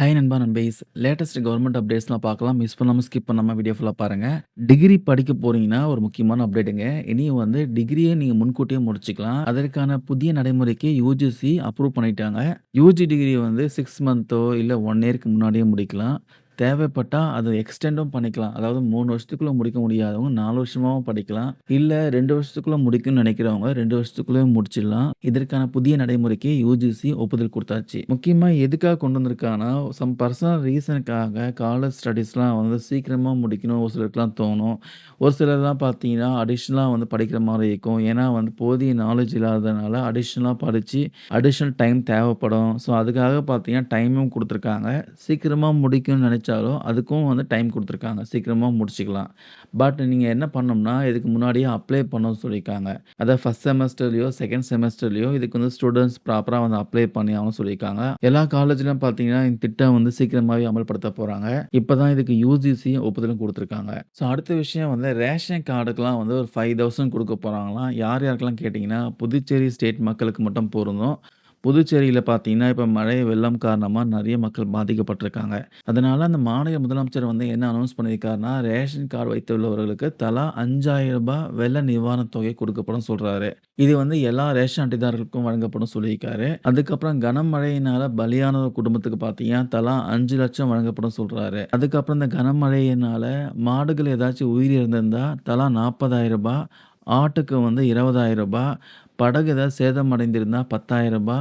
Hi நண்பா நண்பீஸ் latest government அப்டேட்ஸ்லாம் பார்க்கலாம். Miss பண்ணாமல் ஸ்கிப் பண்ணாமல் வீடியோ ஃபுல்லாக பாருங்கள் டிகிரி படிக்க போகிறீங்கன்னா ஒரு முக்கியமான அப்டேட்டுங்க இனியும் வந்து டிகிரியை நீங்கள் முன்கூட்டியே முடிச்சுக்கலாம். அதற்கான புதிய நடைமுறைக்கு யூஜிசி அப்ரூவ் பண்ணிட்டாங்க. யூஜி டிகிரி வந்து சிக்ஸ் மந்த்தோ இல்லை ஒன் இயருக்கு முன்னாடியே முடிக்கலாம். தேவைப்பட்டா அதை எக்ஸ்டெண்டும் பண்ணிக்கலாம். அதாவது மூணு வருஷத்துக்குள்ளே முடிக்க முடியாதவங்க நாலு வருஷமாகவும் படிக்கலாம். இல்லை ரெண்டு வருஷத்துக்குள்ளே முடிக்கணும்னு நினைக்கிறவங்க ரெண்டு வருஷத்துக்குள்ளே முடிச்சிடலாம். இதற்கான புதிய நடைமுறைக்கு யூஜிசி ஒப்புதல் கொடுத்தாச்சு முக்கியமாக எதுக்காக கொண்டு வந்திருக்காங்கன்னா, சம் பர்சனல் ரீசனுக்காக காலேஜ் ஸ்டடீஸ்லாம் வந்து சீக்கிரமாக முடிக்கணும் ஒரு சிலருக்குலாம் தோணும். ஒரு சிலர்லாம் பார்த்தீங்கன்னா, அடிஷ்னலாக வந்து படிக்கிற மாதிரி இருக்கும். ஏன்னா வந்து போதிய நாலேஜ் இல்லாததுனால அடிஷ்னலாக படித்து அடிஷ்னல் டைம் தேவைப்படும். ஸோ அதுக்காக பார்த்தீங்கன்னா, டைமும் கொடுத்துருக்காங்க சீக்கிரமாக முடிக்கணும்னு நெனச்சாலும் அதுக்கும் வந்து டைம் கொடுத்துருக்காங்க சீக்கிரமாக முடிச்சுக்கலாம். பட் நீங்கள் என்ன பண்ணோம்னா இதுக்கு முன்னாடியே அப்ளை பண்ணணும்னு சொல்லியிருக்காங்க. அதாவது ஃபர்ஸ்ட் செமஸ்டர்லேயோ செகண்ட் செமஸ்டர்லேயோ இதுக்கு வந்து ஸ்டூடெண்ட்ஸ் ப்ராப்பராக வந்து அப்ளை பண்ணி ஆகணும் சொல்லியிருக்காங்க. எல்லா காலேஜ்லையும் பார்த்தீங்கன்னா, இந்த திட்டம் வந்து சீக்கிரமாகவே அமல்படுத்த போகிறாங்க இப்போ தான் இதுக்கு யூஜிசி ஒப்புதலும் கொடுத்துருக்காங்க ஸோ அடுத்த விஷயம் வந்து ரேஷன் கார்டுக்கெலாம் வந்து ஒரு ஃபைவ் தௌசண்ட் கொடுக்க போகிறாங்களாம் யார் யாருக்கெல்லாம் கேட்டிங்கன்னா புதுச்சேரி ஸ்டேட் மக்களுக்கு மட்டும் பொருந்தும். புதுச்சேரியில் பார்த்தீங்கன்னா, இப்போ மழை, வெள்ளம் காரணமாக நிறைய மக்கள் பாதிக்கப்பட்டிருக்காங்க. அதனால் அந்த மாநில முதலமைச்சர் வந்து என்ன அனௌன்ஸ் பண்ணியிருக்காருன்னா, ரேஷன் கார்டு வைத்துள்ளவர்களுக்கு தலா அஞ்சாயிரம் ரூபாய் வெள்ள நிவாரணத் தொகை கொடுக்கப்படும் சொல்கிறாரு இது வந்து எல்லா ரேஷன் அட்டைதாரர்களுக்கும் வழங்கப்படும் சொல்லியிருக்காரு. அதுக்கப்புறம் கனமழையினால பலியான குடும்பத்துக்கு பார்த்தீங்கன்னா, தலா அஞ்சு லட்சம் வழங்கப்படும் சொல்கிறாரு அதுக்கப்புறம் இந்த கனமழையினால மாடுகள் ஏதாச்சும் உயிரிழந்திருந்தா தலா நாற்பதாயிரம் ரூபாய் ஆட்டுக்கு வந்து ரூ. 20,000 படகு ஏதாவது சேதமடைந்திருந்தா ரூ. 10,000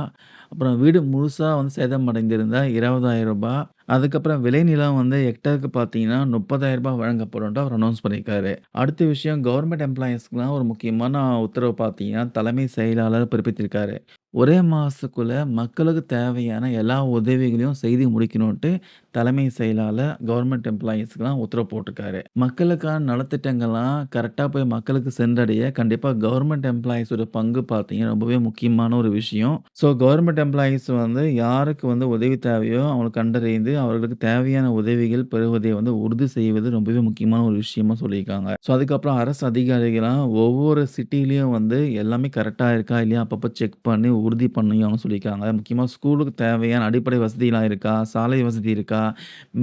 அப்புறம் வீடு முழுசா வந்து சேதமடைந்திருந்தா இருபதாயிரம் 20,000 அதுக்கப்புறம் விளைநிலம் வந்து ஹெக்டருக்கு பார்த்தீங்கன்னா, முப்பதாயிரம் 30,000 வழங்கப்படும்ன்ட்டு அவர் அனௌன்ஸ் பண்ணியிருக்காரு. அடுத்த விஷயம் கவர்மெண்ட் எம்ப்ளாயீஸ்க்குலாம் ஒரு முக்கியமான உத்தரவு பார்த்தீங்கன்னா, தலைமை செயலாளர் பிறப்பித்திருக்காரு. ஒரே மாதத்துக்குள்ளே மக்களுக்கு தேவையான எல்லா உதவிகளையும் செய்து முடிக்கணுன்ட்டு தலைமை செயலாளர் கவர்மெண்ட் எம்ப்ளாயீஸ்க்குலாம் உத்தரவு போட்டிருக்காரு. மக்களுக்கான நலத்திட்டங்கள்லாம் கரெக்டாக போய் மக்களுக்கு சென்றடைய கண்டிப்பாக கவர்மெண்ட் எம்ப்ளாயீஸோட பங்கு பார்த்தீங்கன்னா, ரொம்பவே முக்கியமான ஒரு விஷயம். ஸோ கவர்மெண்ட் எம்ப்ளாயீஸ் வந்து யாருக்கு வந்து உதவி தேவையோ அவங்களுக்கு கண்டறிந்து அவர்களுக்கு தேவையான உதவிகள் பெறுவதை வந்து உறுதி செய்வது ரொம்பவே முக்கியமான ஒரு விஷயமா சொல்லியிருக்காங்க. ஸோ அதுக்கப்புறம் அரசு அதிகாரிகள்லாம் ஒவ்வொரு சிட்டிலையும் வந்து எல்லாமே கரெக்டாக இருக்கா இல்லையா அப்பப்போ செக் பண்ணி உறுதி பண்ணியும் சொல்லியிருக்காங்க. முக்கியமாக ஸ்கூலுக்கு தேவையான அடிப்படை வசதிலாம் இருக்கா? சாலை வசதி இருக்கா?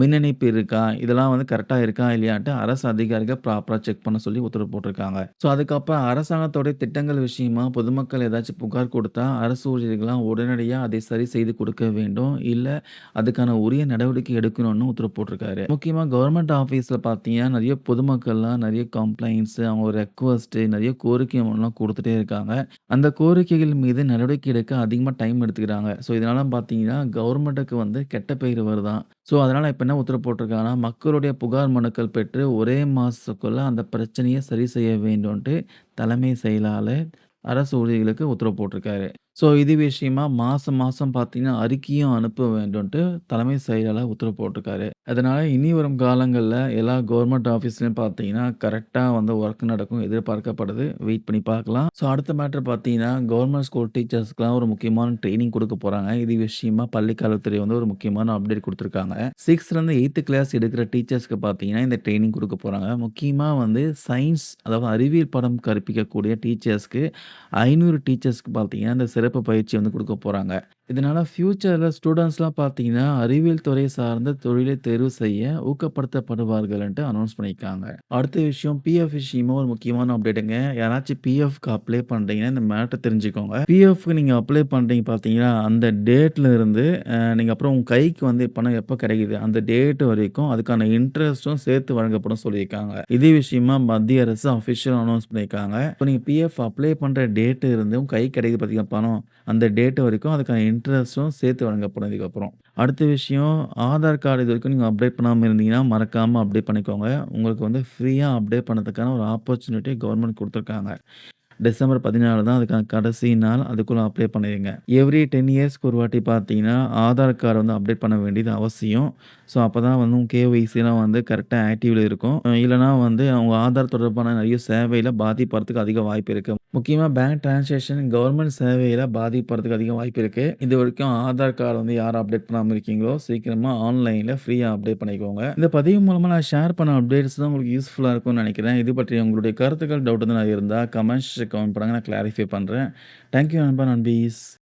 மின் இணைப்பு இருக்கா? இதெல்லாம் வந்து கரெக்டாக இருக்கா இல்லையான்ட்டு அரசு அதிகாரிகள் ப்ராப்பராக செக் பண்ண சொல்லி உத்தரவு போட்டிருக்காங்க. ஸோ அதுக்கப்புறம் அரசாங்கத்தோட திட்டங்கள் விஷயமா பொதுமக்கள் ஏதாச்சும் புகார் கொடுத்தா அரசு ஊழியர்கள்லாம் உடனடியாக அதை சரி செய்து கொடுக்க வேண்டும். இல்லை அதுக்கான உரிய நடவடிக்கை நடவடிக்கை எடுக்கணும்னு உத்தரவு போட்டிருக்காரு. முக்கியமாக கவர்மெண்ட் ஆஃபீஸில் பார்த்தீங்கன்னா, நிறைய பொதுமக்கள்லாம் நிறைய கம்ப்ளைண்ட்ஸ் அவங்க ரெக்வஸ்ட்டு நிறைய கோரிக்கை மனுலாம் கொடுத்துட்டே இருக்காங்க. அந்த கோரிக்கைகள் மீது நடவடிக்கை எடுக்க அதிகமாக டைம் எடுத்துக்கிறாங்க. ஸோ இதனால பார்த்தீங்கன்னா, கவர்மெண்ட்டுக்கு வந்து கெட்ட பெயர் வருதான் ஸோ அதனால் இப்போ என்ன உத்தரவு போட்டிருக்காங்கன்னா, மக்களுடைய புகார் மனுக்கள் பெற்று ஒரே மாதத்துக்குள்ளே அந்த பிரச்சனையை சரி செய்ய வேண்டும்ன்ட்டு தலைமை செயலாளர் அரசு ஊழியர்களுக்கு உத்தரவு போட்டிருக்காரு. ஸோ இது விஷயமா மாசம் மாசம் பார்த்தீங்கன்னா, அறிக்கையும் அனுப்ப வேண்டும்ன்ட்டு தலைமை செயலாளர் உத்தரவு போட்டிருக்காரு. அதனால இனி வரும் காலங்கள்ல எல்லா கவர்மெண்ட் ஆஃபீஸ்லயும் பார்த்தீங்கன்னா, கரெக்ட்டா வந்து ஒர்க் நடக்கும் எதிர்பார்க்கப்படுது. வெயிட் பண்ணி பார்க்கலாம். ஸோ அடுத்த மேட்டர் பார்த்தீங்கன்னா, கவர்மெண்ட் ஸ்கூல் டீச்சர்ஸ்க்குலாம் ஒரு முக்கியமான ட்ரெய்னிங் கொடுக்க போறாங்க. இது விஷயமா பள்ளிக்கல்வித்துறை வந்து ஒரு முக்கியமான அப்டேட் குடுத்துருக்காங்க. 6த்லருந்து 8த் கிளாஸ் எடுக்கிற டீச்சர்ஸ்க்கு பார்த்தீங்கன்னா, இந்த ட்ரெய்னிங் கொடுக்க போறாங்க. முக்கியமா வந்து சயின்ஸ் அதாவது அறிவியல் பாடம் கற்பிக்கக்கூடிய டீச்சர்ஸ்க்கு 500 டீச்சர்ஸ்க்கு பார்த்தீங்கன்னா, இந்த சிறப்பு சிறப்பு பயிற்சி வந்து கொடுக்க போறாங்க. இதனால ஃப்யூச்சரில் ஸ்டூடண்ட்ஸ்லாம் பார்த்தீங்கன்னா, அறிவியல் துறை சார்ந்த தொழிலை தேர்வு செய்ய ஊக்கப்படுத்தப்படுவார்கள்ன்ட்டு அனௌன்ஸ் பண்ணியிருக்காங்க. அடுத்த விஷயம் பிஎஃப் விஷயமா ஒரு முக்கியமான அப்டேட்டுங்க. யாராச்சும் பிஎஃப்க்கு அப்ளை பண்ணுறீங்கன்னா இந்த மேட்டர் தெரிஞ்சுக்கோங்க. பிஎஃப்க்கு நீங்க அப்ளை பண்ணுறீங்க பார்த்தீங்களா, அந்த டேட்ல இருந்து அ நீங்க அப்புறம் உங்க கைக்கு வந்து பணம் எப்போ கிடைக்குது, அந்த டேட் வரைக்கும் அதுக்கான இன்ட்ரெஸ்ட்டும் சேர்த்து வழங்கப்படும் சொல்லியிருக்காங்க. இதே விஷயமா மத்திய அரசு அஃபிஷியலா அனௌன்ஸ் பண்ணியிருக்காங்க. இப்போ நீங்க பிஎஃப் அப்ளை பண்ணுற டேட்டு இருந்து உங்க கைக்கு கிடைக்குது பார்த்தீங்களா பணம், அந்த டேட் வரைக்கும் அதுக்கான இன்ட்ரெஸ்ட்டும் சேர்த்து வழங்கப்படும் இதுக்கப்புறம். அடுத்த விஷயம் ஆதார் கார்டு இது வரைக்கும் நீங்கள் அப்டேட் பண்ணாமல் இருந்தீங்கன்னா, மறக்காமல் அப்டேட் பண்ணிக்கோங்க. உங்களுக்கு வந்து ஃப்ரீயாக அப்டேட் பண்ணதுக்கான ஒரு ஆப்பர்ச்சுனிட்டி கவர்மெண்ட் கொடுத்துருக்காங்க டிசம்பர் 14 தான் அதுக்கான கடைசி நாள். அதுக்குள்ளே அப்ளை பண்ணிடுங்க எவ்ரி 10 இயர்ஸ்க்கு ஒரு வாட்டி பார்த்தீங்கன்னா, ஆதார் கார்டு வந்து அப்டேட் பண்ண வேண்டியது அவசியம். ஸோ அப்போ தான் வந்து கேஒய்சிலாம் வந்து கரெக்டாக ஆக்டிவில் இருக்கும். இல்லைனா வந்து அவங்க ஆதார் தொடர்பான நிறைய சேவையில் பாதிப்படுறதுக்கு அதிக வாய்ப்பு இருக்குது முக்கியமாக பேங்க் டிரான்சாக்ஷன் கவர்மெண்ட் சேவையில் பாதிப்படுறதுக்கு அதிக வாய்ப்பு இருக்குது இது வரைக்கும் ஆதார் கார்டு வந்து யார் அப்டேட் பண்ணாமல் இருக்கீங்களோ, சீக்கிரமாக ஆன்லைனில் ஃப்ரீயாக அப்டேட் பண்ணிக்கோங்க. இந்த பதிவு மூலமாக நான் ஷேர் பண்ண அப்டேட்ஸ் தான் உங்களுக்கு யூஸ்ஃபுல்லாக இருக்கும்னு நினைக்கிறேன் இது பற்றி உங்களுடைய கருத்துக்கள், டவுட் வந்து நான் இருந்தால் கமெண்ட்ஸ் கமெண்ட் பண்ணுங்க. நான் கிளாரிஃபை பண்றேன். தேங்க் யூ நண்பா, நண்பீஸ்.